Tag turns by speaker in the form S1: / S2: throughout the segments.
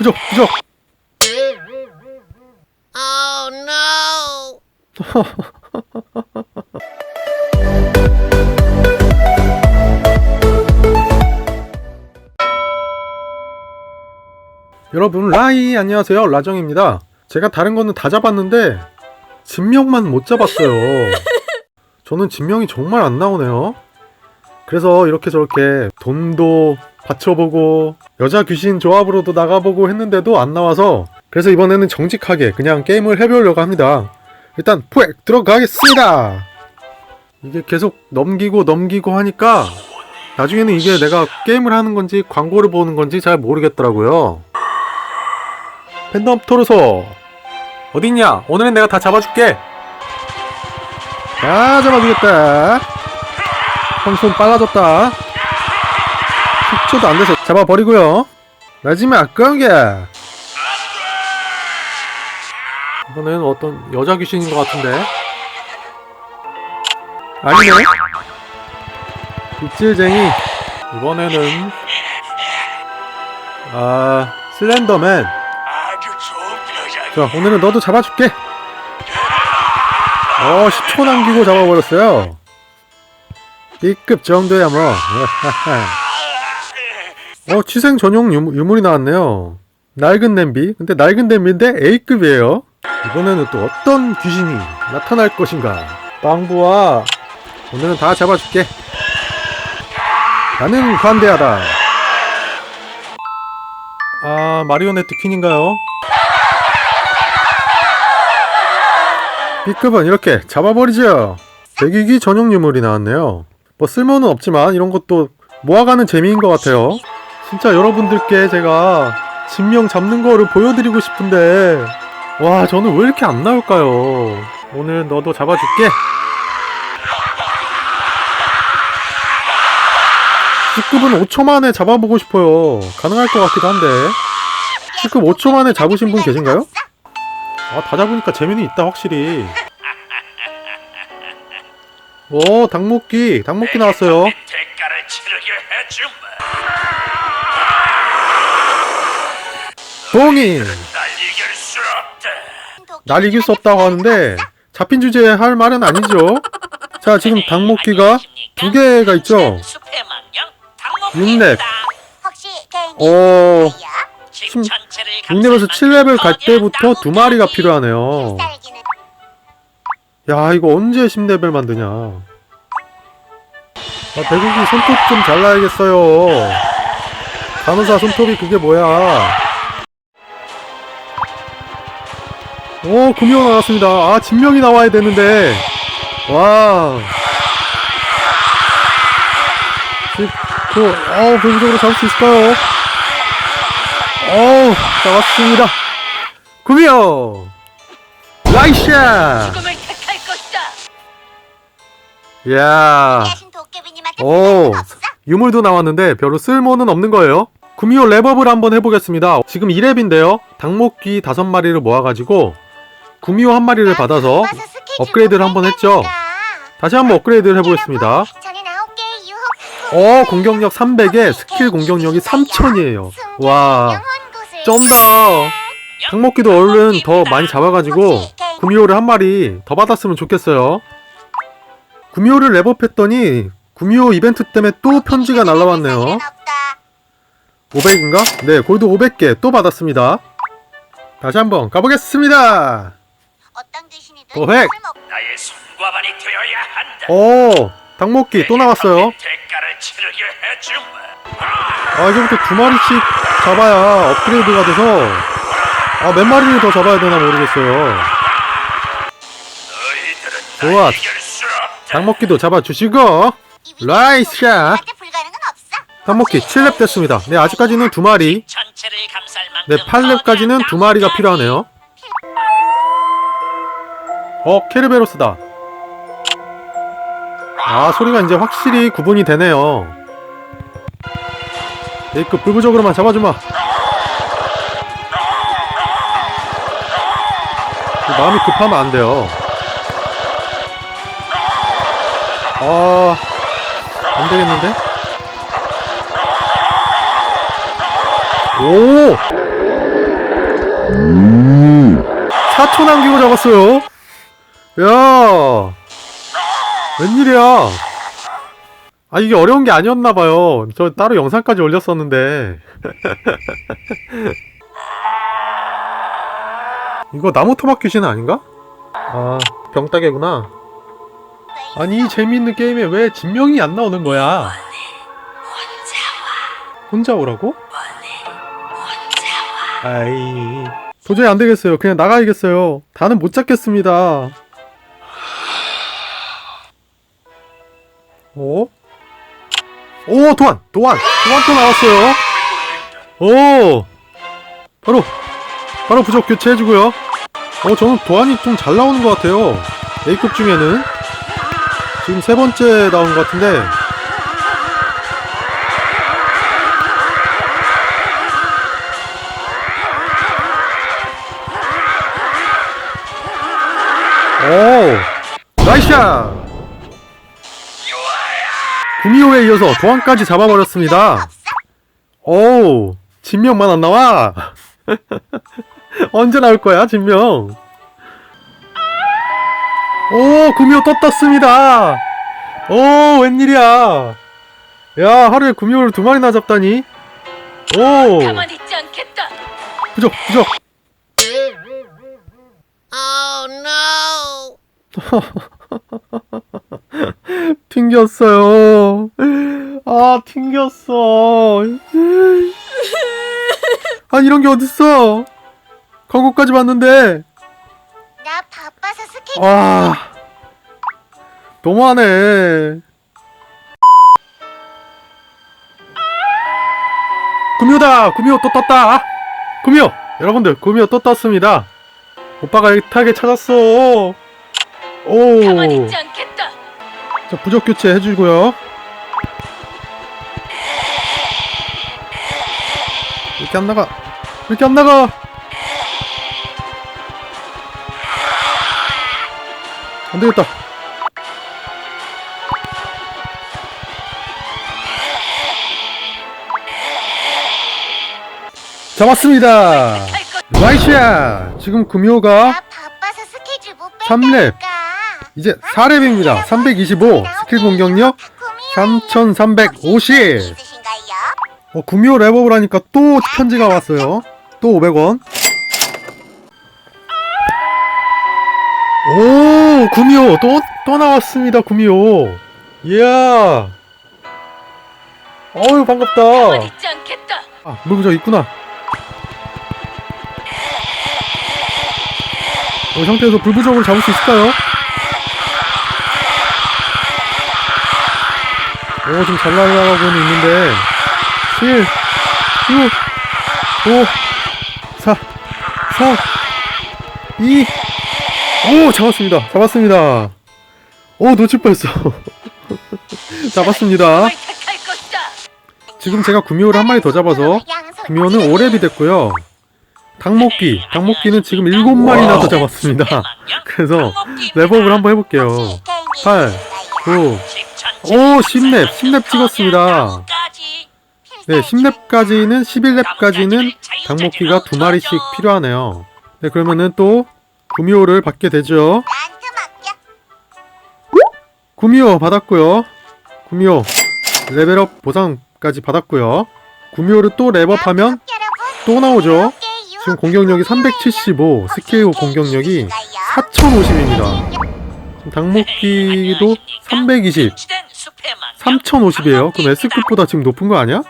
S1: 부적 부적
S2: Oh no!
S1: 여러분 라이 안녕하세요. 라정입니다. 제가 다른 거는 다 잡았는데 진명만 못 잡았어요. 저는 진명이 정말 안 나오네요 그래서 이렇게 저렇게 돈도 받쳐보고 여자 귀신 조합으로도 나가보고 했는데도 안 나와서 그래서 이번에는 정직하게 그냥 게임을 해보려고 합니다. 일단 푸엑 들어가겠습니다. 이게 계속 넘기고 넘기고 하니까 나중에는 이게 내가 게임을 하는 건지 광고를 보는 건지 잘 모르겠더라고요. 팬덤 토르소. 어딨냐? 오늘은 내가 다 잡아줄게. 다 잡아주겠다 형손 빨라졌다 10초도 안 돼서 잡아버리고요 마지막 공개 이번엔 어떤 여자 귀신인 것 같은데 아니네 빗질쟁이 이번에는 아 슬렌더맨. 자, 오늘은 너도 잡아줄게. 어, 10초 남기고 잡아버렸어요. B급 정도야 뭐. 어, 취생 전용 유물, 유물이 나왔네요. 낡은 냄비. 근데 낡은 냄비인데 A급이에요. 이번에는 또 어떤 귀신이 나타날 것인가. 빵부와 오늘은 다 잡아줄게. 나는 관대하다. 아, 마리오네트 퀸인가요? B급은 이렇게 잡아버리죠. 대기기 전용 유물이 나왔네요. 뭐 쓸모는 없지만 이런 것도 모아가는 재미인 것 같아요. 진짜 여러분들께 제가 진명 잡는 거를 보여드리고 싶은데 와 저는 왜 이렇게 안 나올까요? 오늘 너도 잡아줄게. C급은 5초 만에 잡아보고 싶어요. 가능할 것 같기도 한데. C급 5초 만에 잡으신 분 계신가요? 아, 다 잡으니까 재미는 있다, 확실히. 오, 닭목기. 닭목기 나왔어요.
S3: 대가를 치르게 해주마.
S1: 봉인!
S3: 날 이길 수 없다.
S1: 날 이길 수 없다고 하는데, 잡힌 주제에 할 말은 아니죠. 자, 지금 닭목기가 두 개가 있죠. 육렙.
S2: 있나요?
S1: 6렙에서 7렙을 갈 때부터 두 마리가 필요하네요. 야, 이거 언제 10레벨 만드냐. 아, 대국이 손톱 좀 잘라야겠어요. 간호사 손톱이 그게 뭐야. 오, 금이어 나왔습니다. 아, 진명이 나와야 되는데. 와. 19, 어우, 본격적으로 잡을 수 있을까요? 어우, 잡았습니다. 금이어! 라이샤! 야.
S2: 대신 도깨비님한테
S1: 오.
S2: 없어?
S1: 유물도 나왔는데 별로 쓸모는 없는 거예요. 구미호 랩업을 한번 해보겠습니다. 지금 2랩인데요. 닭목기 5마리를 모아가지고 구미호 한 마리를 받아서
S2: 스케줄
S1: 업그레이드를
S2: 좀
S1: 한번 했죠. 다시 한번 업그레이드를 해보겠습니다.
S2: 저는 아홉 개의 유혹
S1: 어, 공격력 300에 스킬 공격력이 3000이에요. 와, 쩐다. 닭목기도 얼른 더 많이 잡아가지고 구미호를 한 마리 더 받았으면 좋겠어요. 구미호를 랩업했더니 구미호 이벤트 때문에 또 편지가 날라왔네요. 500인가? 네, 골드 500개 또 받았습니다. 다시 한번 가보겠습니다.
S2: 어떤 귀신이든
S1: 고백.
S2: 쓸모-
S3: 나의 손과반이 되어야 한다.
S1: 오, 닭목기 또 나왔어요.
S3: 대가를 치르게 해주마.
S1: 아, 이제부터 두 마리씩 잡아야 업그레이드가 돼서 아, 몇 마리를 더 잡아야 되나 모르겠어요.
S3: 너희들은
S1: 좋아.
S3: 날이
S1: 닭목기도 잡아주시고
S2: 없어.
S1: 닭목기 7렙 됐습니다. 네, 아직까지는 두 마리. 네,
S2: 만큼
S1: 8렙까지는 두 마리가 필요하네요. 어, 케르베로스다. 아, 소리가 이제 확실히 구분이 되네요. A급 불부적으로만 잡아주마. 마음이 급하면 안 돼요. 아, 안 되겠는데? 오! 4초 남기고 잡았어요. 야, 웬일이야? 아 이게 어려운 게 아니었나봐요. 저 따로 영상까지 올렸었는데. 이거 나무 토막 귀신 아닌가? 아 병따개구나. 아니 이 재미있는 게임에 왜 진명이 안 나오는 거야? 혼자 오라고? 아이 도저히 안 되겠어요. 그냥 나가야겠어요. 다는 못 잡겠습니다. 오? 오 도안 도안 도안 또 나왔어요. 오 바로 바로 부적 교체해주고요. 어 저는 도안이 좀 잘 나오는 것 같아요. A급 중에는 지금 세 번째 나온 것 같은데. 오 나이샤 구미호에 이어서 도안까지 잡아버렸습니다. 오 진명만 안 나와? 언제 나올 거야 진명 오 구미호 또 떴습니다 오 웬일이야 야 하루에 구미호를 두 마리나 잡다니 오
S4: 가만히 있지 않겠다.
S1: 부적 부적 튕겼어요. 아, 튕겼어. 아, 이런 게 어딨어. 광고까지 봤는데.
S2: 나 바빠서 스케줄
S1: 아. 너무하네. 구미호다! 구미호 또 떴다! 구미호! 여러분들, 구미호 또 떴습니다. 오빠가 애타게 찾았어. 오.
S4: 가만히 있지 않겠다.
S1: 자, 부적 교체 해주고요. 이렇게 안 나가. 이렇게 안 나가. 안 되겠다. 잡았습니다. 나이스야. 지금 금요가
S2: 나 바빠서 스케줄
S1: 못삼 렙.
S2: 뺀다니까.
S1: 이제 4렙입니다. 325. 스킬 공격력 3350.
S2: 있으신가요?
S1: 어, 구미호 랩업을 하니까 또 편지가 왔어요. 또 500원. 오, 구미호 또, 또 나왔습니다, 구미호. 이야. 어유 반갑다.
S4: 가만히 있지 않겠다.
S1: 아, 물부적 있구나. 이 상태에서 불부적을 잡을 수 있을까요? 오, 좀잘 날아가고는 있는데. 7, 6, 5, 4, 3, 2, 오, 잡았습니다. 잡았습니다. 오, 놓칠 뻔했어. 잡았습니다. 지금 제가 구미호를 한 마리 더 잡아서 구미호는 5렙이 됐고요. 닭목기, 닭목기는 지금 7마리나 더 잡았습니다. 그래서 랩업을 한번 해볼게요. 8, 9, 오, 10렙, 10렙 찍었습니다. 네, 10렙까지는, 11렙까지는 닭목기가 두 마리씩 필요하네요. 네, 그러면은 또 구미호를 받게 되죠.
S2: 나한테 맡겨.
S1: 구미호 받았고요. 구미호 레벨업 보상까지 받았고요. 구미호를 또 랩업하면 또 나오죠. 지금 공격력이 375, 스케일 공격력이 4050입니다. 지금 닭목기도 320, 3050이에요. 그럼 S급보다 지금 높은 거 아니야?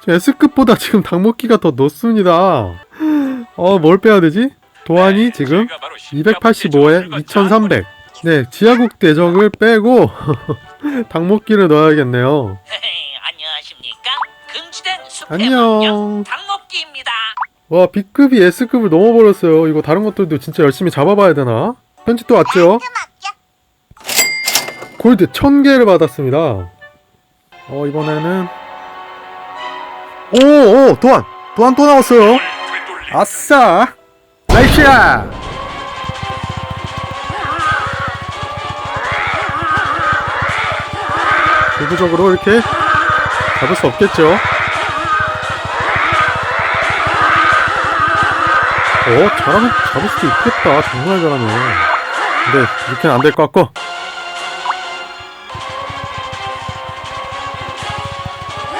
S1: 지금 S급보다 지금 닭목기가 더 높습니다. 어, 뭘 빼야 되지? 도안이 지금 285에 2300. 네, 지하국 대적을 빼고 닭목기를 넣어야겠네요.
S5: 안녕하십니까? 금지된 숲의
S1: 안녕.
S5: 망령 닭먹기입니다.
S1: 와, B급이 S급을 넘어버렸어요. 이거 다른 것들도 진짜 열심히 잡아봐야 되나? 편지 또 왔죠? 골드 1000개를 받았습니다. 어, 이번에는 오, 오, 도안! 도안 또 나왔어요. 아싸! 나이스야! 세부적으로 이렇게 잡을 수 없겠죠? 어, 잘하면 잡을 수도 있겠다. 정말 잘하네. 근데 이렇게는 안 될 것 같고.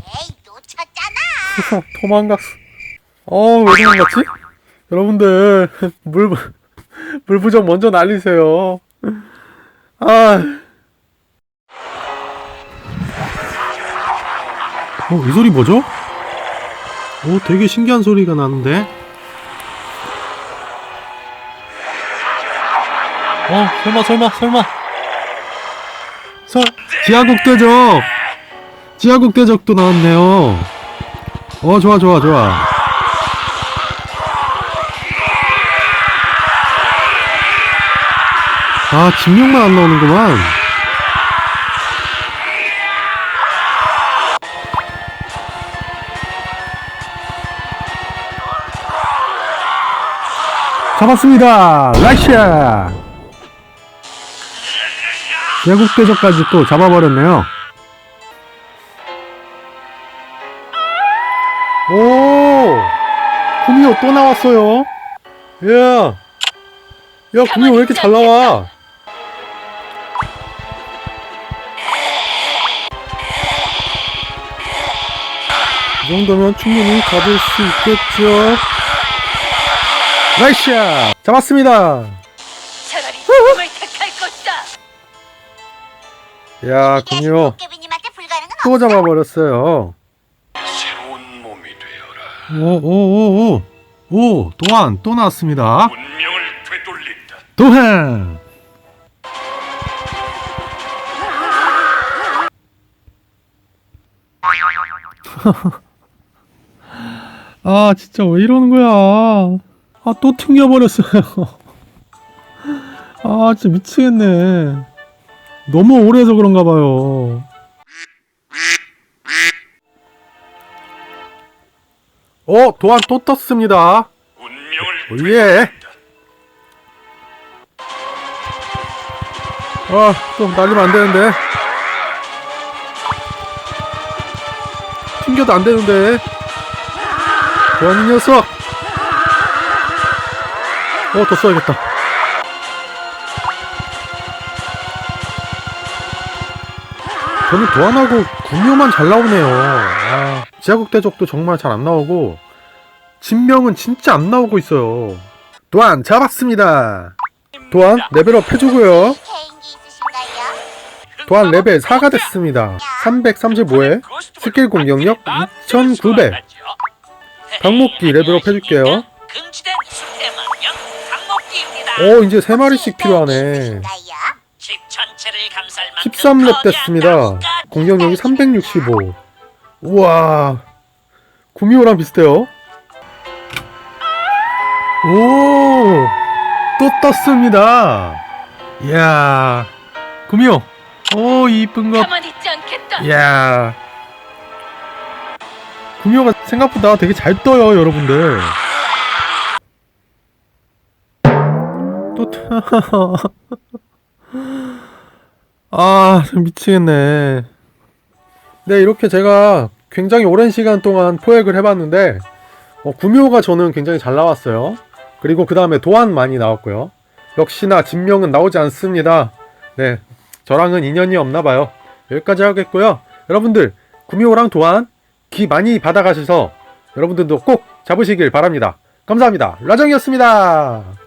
S2: 에이 놓쳤잖아.
S1: 도망갔어. 어, 왜 도망갔지? 여러분들, 물, 물부정 먼저 날리세요. 아. 어, 이 소리 뭐죠? 오, 되게 신기한 소리가 나는데? 어, 설마, 설마, 설마. 설, 지하국 대적! 지하국 대적도 나왔네요. 어 좋아 좋아 좋아 아 진명만 안 나오는구만 잡았습니다 라시아 제국 대적까지 또 잡아버렸네요 오! 구미호 또 나왔어요. 야! 야, 구미호 왜 이렇게 잘 나와? 이 정도면 충분히 잡을 수 있겠죠? 나이스! 잡았습니다!
S4: 차라리 죽음을 택할 것이다.
S1: 야,
S2: 도깨비님한테 불가능은
S1: 또 잡아버렸어요.
S3: 새로운 몸이 되어라.
S1: 오, 오, 오, 오. 오, 도안 또 나왔습니다.
S3: 운명을 되돌린다.
S1: 도한! 아, 진짜 왜 이러는 거야. 아, 또 튕겨버렸어요. 아, 진짜 미치겠네. 너무 오래 해서 그런가 봐요. 어, 도안 또 떴습니다.
S3: 운명을
S1: 예.
S3: 되돌린다.
S1: 아, 또 날리면 안 되는데. 튕겨도 안 되는데. 도안이 녀석. 어, 더 써야겠다. 저는 도안하고 구미호만 잘 나오네요. 아, 지하국 대적도 정말 잘 안 나오고, 진명은 진짜 안 나오고 있어요. 도안 잡았습니다. 도안 레벨업 해주고요. 도안 레벨 4가 됐습니다. 335에 스킬 공격력 2900. 방목기 레벨업 해줄게요.
S5: 금지된 숲의 망령 방목기입니다.
S1: 오 이제 3마리씩 필요하네.
S2: 있으신가요?
S5: 집 전체를 감쌀 만큼
S1: 13렙
S5: 거대한
S1: 됐습니다. 공격력이 365. 우와. 구미호랑 비슷해요. 오! 또 떴습니다. 이야. 구미호. 오, 이쁜 것.
S4: 가만히 있지 않겠다.
S1: 이야. 구미호가 생각보다 되게 잘 떠요, 여러분들. 또, 타- 아, 미치겠네. 네, 이렇게 제가 굉장히 오랜 시간 동안 포획을 해봤는데, 어, 구미호가 저는 굉장히 잘 나왔어요. 그리고 그 다음에 도안 많이 나왔고요. 역시나 진명은 나오지 않습니다. 네, 저랑은 인연이 없나 봐요. 여기까지 하겠고요. 여러분들 구미호랑 도안 기 많이 받아가셔서 여러분들도 꼭 잡으시길 바랍니다. 감사합니다. 라정이었습니다.